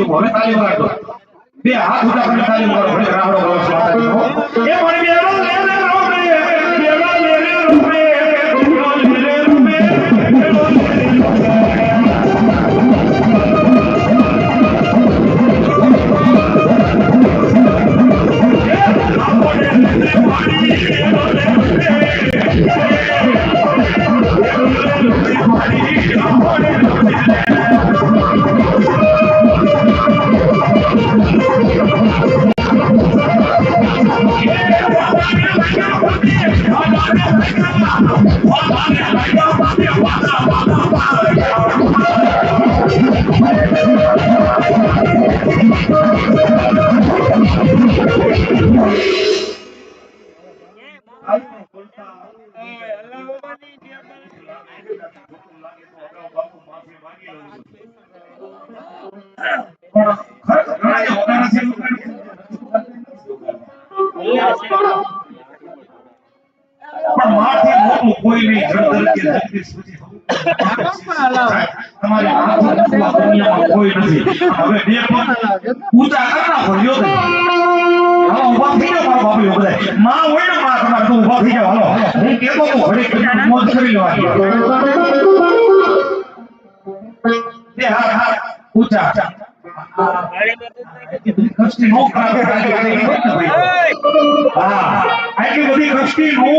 માતાજી હવે તાલી વગાડો બે હાથ ઉઠા કરીને તાલી રાવણો બોલો છે માતાજીનો. એ પણ બેડો પણ માથી મોટું કોઈ નહીં જળધર કે તમારી કોઈ નથી હવે હાલો ઊભા થઈ મારા બાપુ માં હોય ને તમારે તો થઈ જાઓ, હાલો. હું કેતો તો ઘડી મોજ કરી લેવાની બે હાથ હાથ ઊંચા. કષ્ટી નો ખરાબ હા. આટલી બધી કષ્ટી નો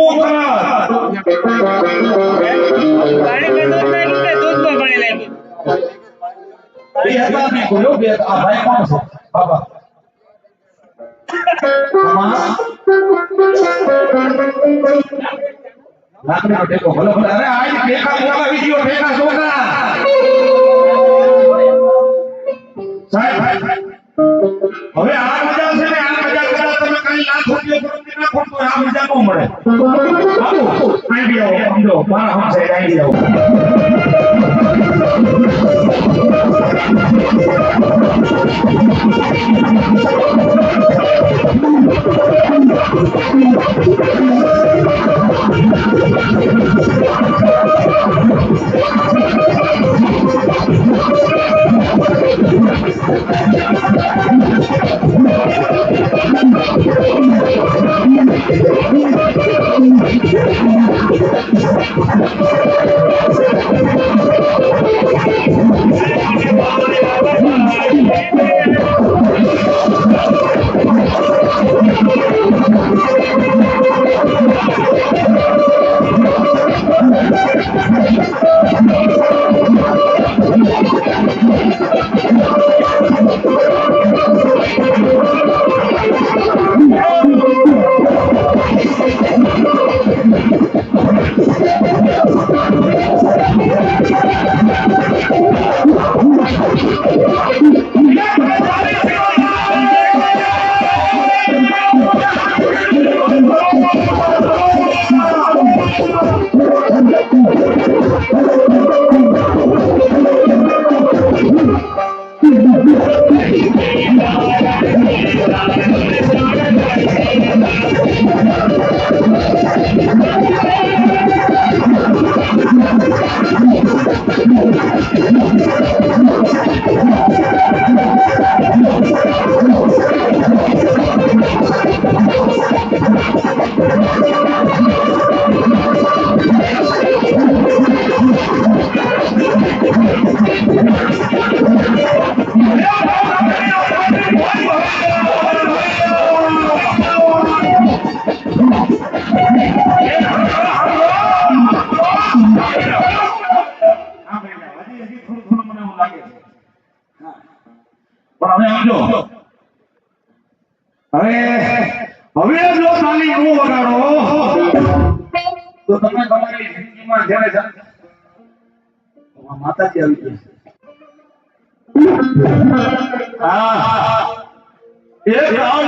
છે? બાબા? આમાં લાકડીનો ટેકો ભલે ભલે અરે આજ ટેકા બોલા વિડિયો ટેકા છોકરા સાહેબ. હવે આ ખોટો આ મજા નો મળે બાબુ આઈડિયા સમજો મારા હમ છે આઈડિયા પણ હવે આમ જો હવે હવે જો તાલી, હું વગાડો. તો તમે તમારી જિંદગીમાં જ્યારે માતાજી આવી ગઈ હા. એક આલ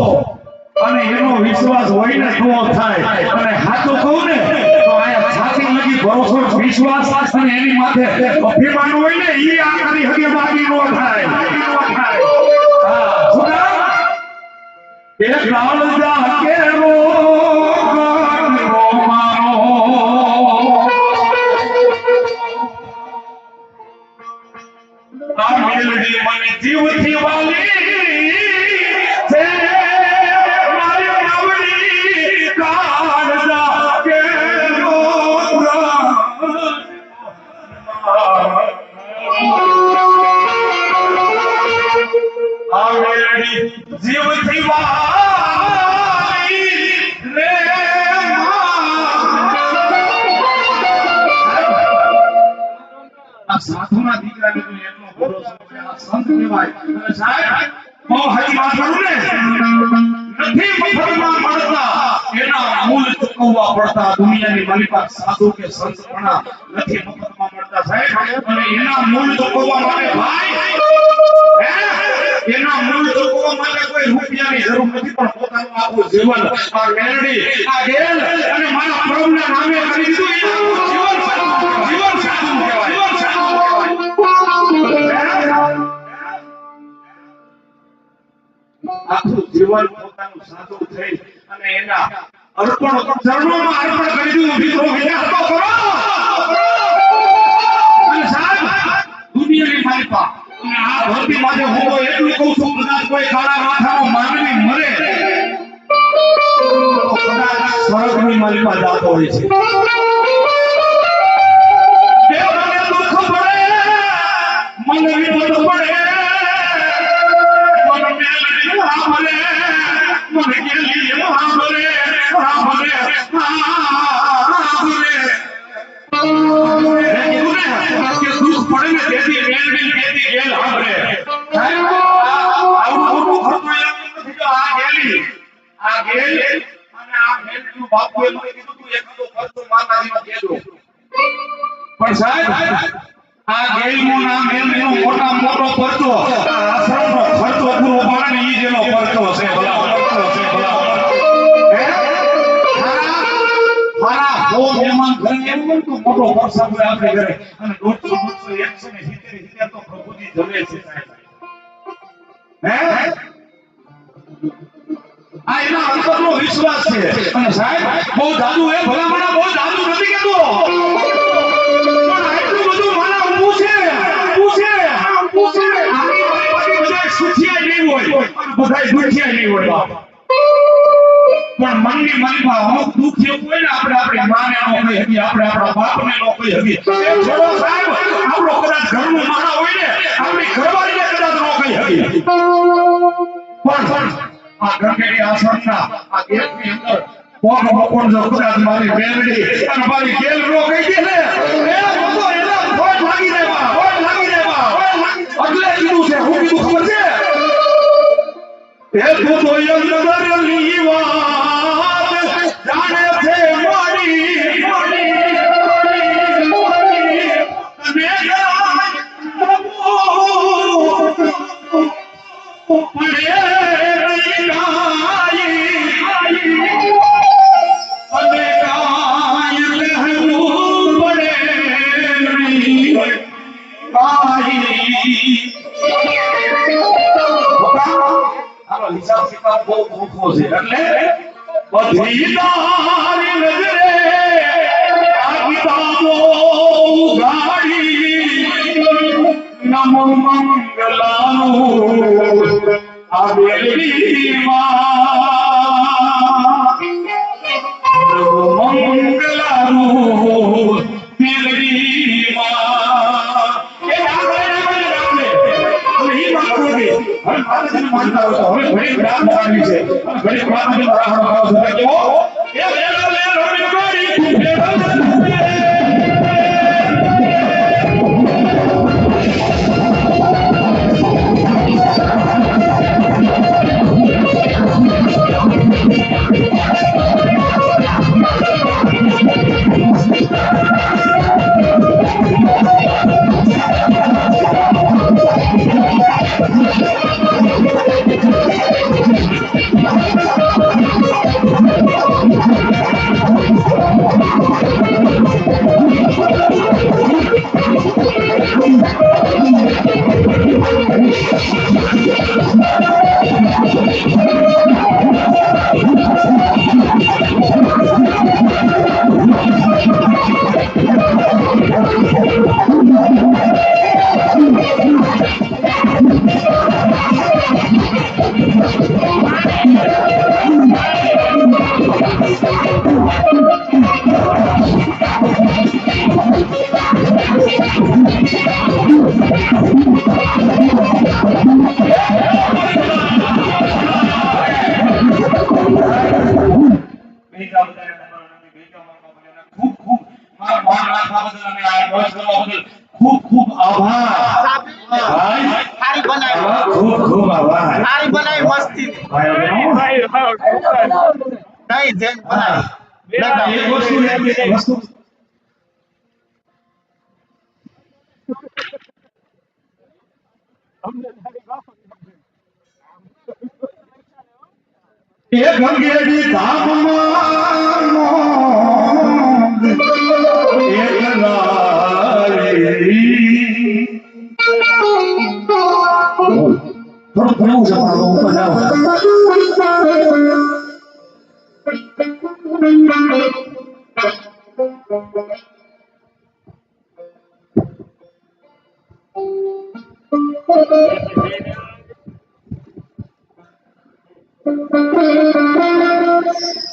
વિશ્વાસ હોય ને તો થાય અને સાચું કહું ને તો આયા છાતી લગી ભરોસો વિશ્વાસ અને એની માથે અભિમાન હોય ને એ આ કરી હગે બાકી નો થાય? એક લાલજા કેરો સાધુના દીકરાને એટલો ભરોસો છે, આ સંત કહેવાય. અને સાહેબ બહુ હજી વાત કરું ને નથી મફતમાં મળતા એના મૂળ ચૂકવવા પડતા દુનિયાની માલિકા સાધુ કે સંત પણ નથી મફતમાં મળતા સાહેબ, અને એના મૂલ ચૂકવવા માટે ભાઈ એના મૂળ ચૂકવવા માટે કોઈ રૂપિયાની જરૂર નથી, પણ પોતાનું આખું જીવન, આ મેરડી આ ગેલ અને મારા પ્રભુના નામે કરી દીધું. જીવન સાધુ કહેવાય. આખું જીવન પોતાનું સાધુ થઈ અને એના અર્પણ ચરણોમાં અર્પણ કરી દીધું. મિત્રો વિચાર તો કરો. અને સાહેબ, દુનિયાની માલિકા અને આ ધરતી માટે હું તો એટલું કહું છું, કદાચ કોઈ કાળા માથાનો માનવી મરે, તો કદાચ સ્વર્ગની જાતો હોય છે. મને વિપદ પડે. આ અને આ મેલડીનું બાપુએ મને કીધું તું એકાદો ખર્ચો માતાજીનો કહેજો પણ સાહેબ, આ ગેલનું નામ એમનો મોટા મોટો પરચો આશ્રમનો ખર્ચો પૂરો પાડે ઈ જેનો પરચો છે ભલા પરચો છે ભલા એમ તો મોટો વરસાદ હોય આપણે ઘરે. અને દોઢસો દોઢસો એકસો ને સિત્તેર સિત્તેર તો પ્રભુજી જમે છે, સાહેબ. હે? પણ મનની મનમાં અમુક દુઃખ એવું હોય ને, આપણે આપણી માને આપણે આપણા બાપને નો કહી હકી છોડો સાહેબ, આપણો કદાચ ઘરનું હોય ને, આપણી ઘરવાળીને કદાચ નો કહી હકી પણ આ ગંગેડી આશ્રમના આ ગેટની અંદર કોણ કોણ જો કદાચ મારી બેનડી અને મારી ગેલ નો કહી દે ને એ બધો એના ખોટ લાગી દેવા ખોટ લાગી દેવા એટલે કીધું છે, હું કીધું ખબર છે? એ બહુ ઓછો છે એટલે બધી તારી નજરે આ કિતાબો ઉઘાડી નમો મંગલાનું આ બેલીમાં નમો મંગલાનું બેલીમાં એ આપણે જ્ઞાન કાઢવી છે. ગરીબ માતાજીનો રાહડો ગાવો કેવો? ખૂબ ખૂબ મારા બદલ ખૂબ ખૂબ આભાર. ભાઈ બનાવી ખૂબ ભાઈઓ બહેનો, નહીં જેમ બનાવી એ 别跟别的大妈们，别跟那里。Yes.